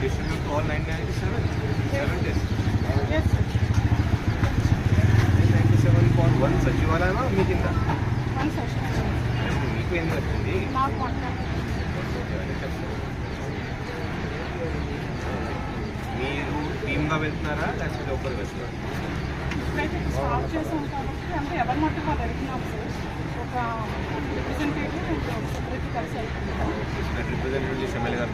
distribute all 997? Seven days. Yes, sir. 97.1 సచివాలయమా మీ కింద One session. మీకు వచ్చింది Not one time. మీరు టీమ్గా వెళ్తున్నారా లేకపోతే ఒకరు వెళ్తున్నారా ఇప్పుడైతే స్టార్ట్ చేసాం కాబట్టి అంటే ఎవరి మట్టుకు వాళ్ళు వెళ్తున్నాం సార్ ఒక రిప్రజెంటేటివ్ సెక్రటరీ కలిసి వెళ్తున్నాం రిప్రజెంటేటివ్ చేసి ఎమ్మెల్యే గారు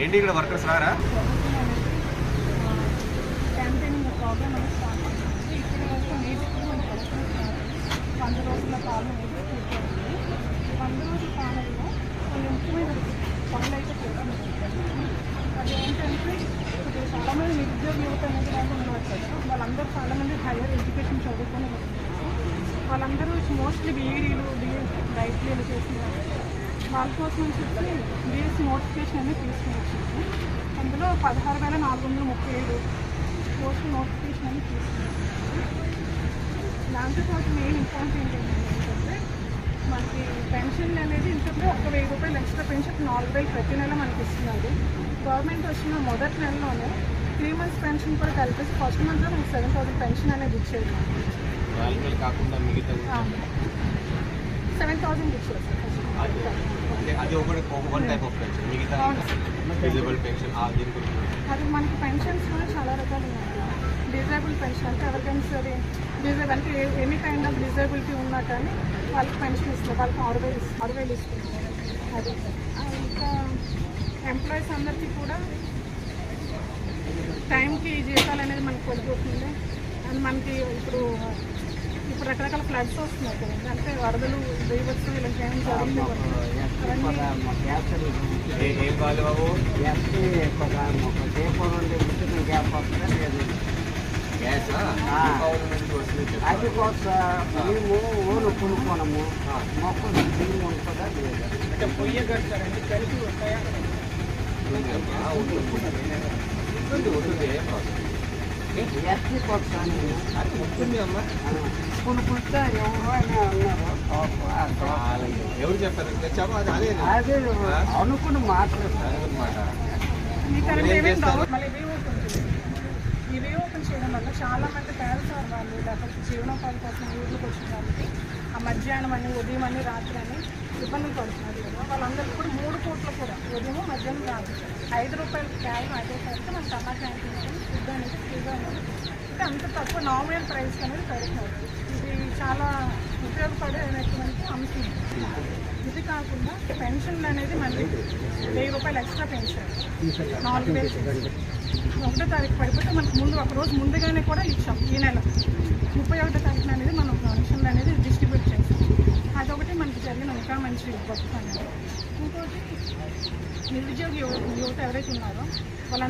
ఏంటి ఇక్కడ వర్కర్స్ రారా? వంద రోజుల పాలన వంద రోజుల పాలనలో కొన్ని ముఖ్యమైన పనులు అయితే చేస్తున్నాం అది ఏంటంటే ఇప్పుడు చాలామంది నిరుద్యోగ యువత అనేది వాళ్ళు ఉన్నారు కదా వాళ్ళందరూ చాలామంది హైయర్ ఎడ్యుకేషన్ చదువుకొని వాళ్ళందరూ మోస్ట్లీ బీఈడీలు బీఏ డైట్లీలు చేసినారు వాళ్ళ కోసం అని చెప్పి బీఎస్సీ నోటిఫికేషన్ అనేది తీసుకుని వచ్చింది అందులో పదహారు వేల నాలుగు వందల ముప్పై ఏడు పోస్ట్ నోటిఫికేషన్ అనేది తీసుకున్నాం దాంతోపాటు మెయిన్ ఇంపార్టెంట్ ఏంటంటే మనకి పెన్షన్ అనేది ఇంతకు ఒక వెయ్యి రూపాయలు ఎక్స్ట్రా పెన్షన్ నాలుగు వేలు ప్రతి నెల మనకి ఇస్తున్నారు. గవర్నమెంట్ వచ్చిన మొదటి నెలలోనే త్రీ మంత్స్ పెన్షన్ కూడా కలిపేసి ఫస్ట్ మంత్లో మనకి సెవెన్ థౌసండ్ పెన్షన్ అనేది ఇచ్చేది. నాలుగు కాకుండా మిగతా సెవెన్ థౌసండ్ ఇచ్చేది. అది. అంటే అది ఒకటి వన్ టైప్ ఆఫ్ పెన్షన్ మిగతా అవును. విజిబుల్ పెన్షన్ ఆ దీని గురించి. అది మనకి పెన్షన్స్ కూడా చాలా రకాలు ఉన్నాయి. డిజేబుల్ పెన్షన్ అంటే ఎవరికైనా సరే డిజేబుల్ అంటే ఎనీ కైండ్ ఆఫ్ డిజేబిలిటీ ఉన్నా కానీ వాళ్ళకి పెన్షన్ ఇస్తారు. వాళ్ళకి ఆరు వేలు ఆరు వేలు ఇస్తున్నారు అది ఇంకా ఎంప్లాయీస్ అందరికీ కూడా టైంకి జీతాలు అనేది మనకు పడిపోతుంది అండ్ మనకి ఇప్పుడు ఇప్పుడు రకరకాల ఫ్లడ్స్ వస్తున్నాయి కదా. అంటే వరదలు బీభత్సం ఇలా ఏమైనా జరుగుతుంది అవన్నీ ఏ ఏం కావాలి బాబు? గ్యాస్ గవర్నమెంట్ వస్తుంది అది కోసం మేము ఊరు కొనుక్కోనము. మొక్కలు ఉంటుందా లేదా? అంటే పొయ్యి కలిపి ఉంటాయా? ఉంటుంది ఏం అమ్మా. ఎవరు చెప్పారు? తెచ్చాము అది అదే అదే అనుకుని మాట్లాడతారు అనమాట మీకు మీరు అలాంటి ఏం ఏమేమి చేస్తారు? డౌట్ మళ్ళీ రీఓపెన్ చేయండి. ఈ రీఓపెన్ చేయడం వల్ల చాలా మంది పేదసారు వాళ్ళు లేకపోతే జీవనోపాధి కోసం ఊర్లకు వచ్చిన వాళ్ళకి మధ్యాహ్నం అని ఉదయం అని రాత్రి అని ఇబ్బందులు పడుతున్నారు కదా. వాళ్ళందరికీ కూడా మూడు పూట్ల కూడా ఉదయం మధ్యాహ్నం రాదు ఐదు రూపాయలకి క్యాన్ అయ్యేసరికి మన టమా క్యాంటీన్ అనేది ఫుడ్ అనేది ఫ్రీగా అనేది అంటే అంత తక్కువ నామినల్ ప్రైస్ అనేది పెడుతున్నారు. ఇది చాలా ఉపయోగపడేటువంటి అంశం. ఇది కాకుండా పెన్షన్లు అనేది మళ్ళీ వెయ్యి రూపాయలు ఎక్స్ట్రా పెన్షన్. నాలుగు వేలు ఒకటో తారీఖు పడిపోతే మనకు ముందు ఒక రోజు ముందుగానే కూడా ఇచ్చాం. ఈ నెల ముప్పై ఒకటో తారీఖున అనేది మనం పెన్షన్లు అనేది డిస్ట్రిబ్యూట్ చేస్తాం అదొకటి మనకి జరిగిన ఇంకా మంచి గొప్ప పని. ఇంకోటి నిరుద్యోగ యువత ఎవరైతే ఉన్నారో వాళ్ళ